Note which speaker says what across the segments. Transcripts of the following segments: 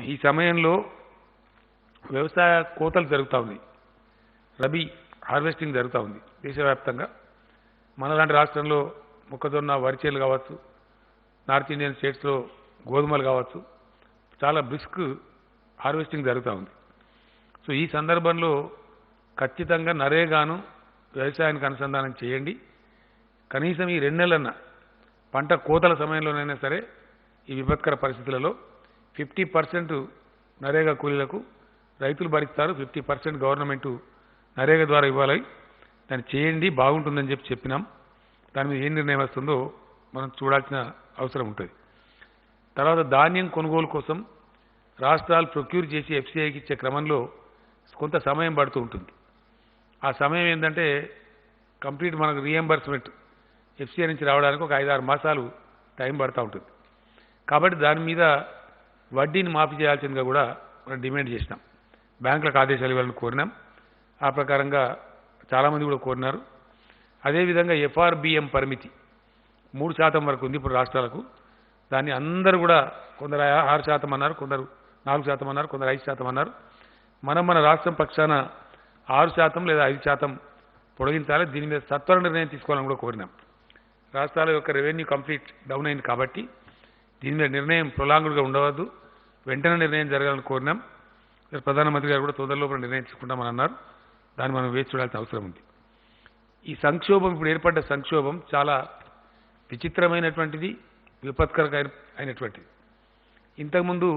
Speaker 1: ఈ సమయంలో వ్యవసాయ కోతలు జరుగుతూ ఉన్నాయి రబీ హార్వెస్టింగ్ జరుగుతూ ఉంది దేశవ్యాప్తంగా. మన లాంటి రాష్ట్రంలో మొక్కజొన్న వరిచేలు కావచ్చు నార్త్ ఇండియన్ స్టేట్స్లో గోధుమలు కావచ్చు చాలా బ్రిస్క్ హార్వెస్టింగ్ జరుగుతూ ఉంది. సో ఈ సందర్భంలో ఖచ్చితంగా నరేగాను వ్యవసాయానికి అనుసంధానం చేయండి. కనీసం ఈ రెండు నెలలన్నా పంట కోతల సమయంలోనైనా సరే ఈ విపత్కర పరిస్థితులలో ఫిఫ్టీ పర్సెంట్ నరేగా కూలీలకు రైతులు భరిస్తారు ఫిఫ్టీ పర్సెంట్ గవర్నమెంట్ నరేగా ద్వారా ఇవ్వాలి. దాన్ని చేయండి బాగుంటుందని చెప్పి చెప్పినాం. దాని మీద ఏం నిర్ణయం వస్తుందో మనం చూడాల్సిన అవసరం ఉంటుంది. తర్వాత ధాన్యం కొనుగోలు కోసం రాష్ట్రాలు ప్రొక్యూర్ చేసి ఎఫ్సీఐకి ఇచ్చే క్రమంలో కొంత సమయం పడుతూ ఉంటుంది. ఆ సమయం ఏంటంటే కంప్లీట్ మనకు రీఎంబర్స్మెంట్ ఎఫ్సీఐ నుంచి రావడానికి ఒక ఐదారు మాసాలు టైం పడుతూ ఉంటుంది. కాబట్టి దాని మీద వడ్డీని మాఫీ చేయాల్సిందిగా కూడా మనం డిమాండ్ చేసినాం. బ్యాంకులకు ఆదేశాలు ఇవ్వాలని కోరినాం. ఆ ప్రకారంగా చాలామంది కూడా కోరినారు. అదేవిధంగా ఎఫ్ఆర్బిఎం పరిమితి మూడు శాతం వరకు ఉంది ఇప్పుడు రాష్ట్రాలకు. దాన్ని అందరూ కూడా కొందరు ఆరు శాతం అన్నారు కొందరు నాలుగు శాతం అన్నారు కొందరు ఐదు శాతం అన్నారు. మనం మన రాష్ట్రం పక్షాన ఆరు శాతం లేదా ఐదు శాతం పొడిగించాలి. దీని మీద సత్వర నిర్ణయం తీసుకోవాలని కూడా కోరినాం. రాష్ట్రాల యొక్క రెవెన్యూ కంప్లీట్ డౌన్ అయింది కాబట్టి దీని మీద నిర్ణయం ప్రొలాంగుడ్గా ఉండవద్దు. వెంటనే నిర్ణయం జరగాలని కోరినాం. ప్రధానమంత్రి గారు కూడా తొందరలో నిర్ణయించుకుంటామని అన్నారు. దాన్ని మనం వేచి చూడాల్సిన అవసరం ఉంది. ఈ సంక్షోభం ఇప్పుడు ఏర్పడ్డ సంక్షోభం చాలా విచిత్రమైనటువంటిది విపత్కర అయినటువంటిది. ఇంతకుముందు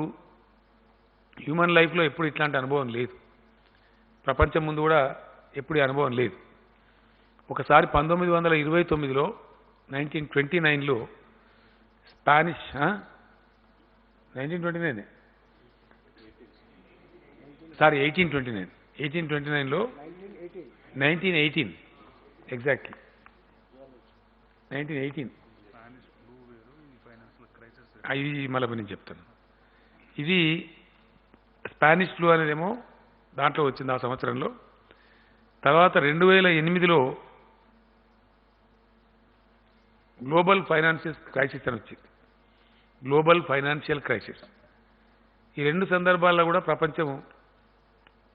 Speaker 1: హ్యూమన్ లైఫ్లో ఎప్పుడు ఇట్లాంటి అనుభవం లేదు. ప్రపంచం ముందు కూడా ఎప్పుడు అనుభవం లేదు. ఒకసారి పంతొమ్మిది వందల ఇరవై తొమ్మిదిలో నైన్టీన్ ట్వంటీ నైన్లో Spanish nineteen twenty nine? Sorry eighteen twenty nine eighteen twenty నైన్లో nineteen eighteen exactly nineteen eighteen ఇది మళ్ళీ నేను చెప్తాను. ఇది స్పానిష్ ఫ్లూ అనేదేమో దాంట్లో వచ్చింది ఆ సంవత్సరంలో. తర్వాత రెండు వేల ఎనిమిదిలో గ్లోబల్ ఫైనాన్షియల్ క్రైసిస్ అని వచ్చింది. Global financial crisis. ఈ రెండు సందర్భాల్లో కూడా ప్రపంచం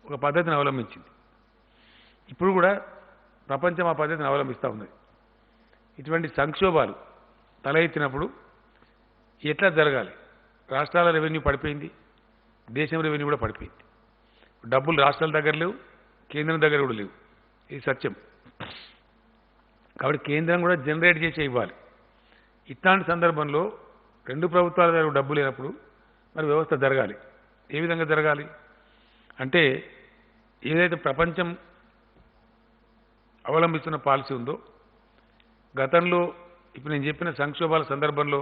Speaker 1: ఒక పద్ధతిని అవలంబించింది. ఇప్పుడు కూడా ప్రపంచం ఆ పద్ధతిని అవలంబిస్తూ ఉన్నది ఇటువంటి సంక్షోభాలు తల ఎత్తినప్పుడు ఎట్లా జరగాలి? రాష్ట్రాల రెవెన్యూ పడిపోయింది. దేశం రెవెన్యూ కూడా పడిపోయింది. డబ్బులు రాష్ట్రాల దగ్గర లేవు కేంద్రం దగ్గర కూడా లేవు. ఇది సత్యం. కాబట్టి కేంద్రం కూడా జనరేట్ చేసే ఇవ్వాలి. ఇట్లాంటి సందర్భంలో రెండు ప్రభుత్వాల దగ్గర డబ్బు లేనప్పుడు మరి వ్యవస్థ జరగాలి. ఏ విధంగా జరగాలి? అంటే ఏదైతే ప్రపంచం అవలంబిస్తున్న పాలసీ ఉందో గతంలో ఇప్పుడు నేను చెప్పిన సంక్షోభాల సందర్భంలో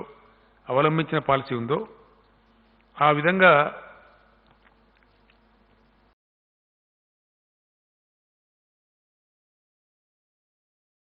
Speaker 1: అవలంబించిన పాలసీ ఉందో ఆ విధంగా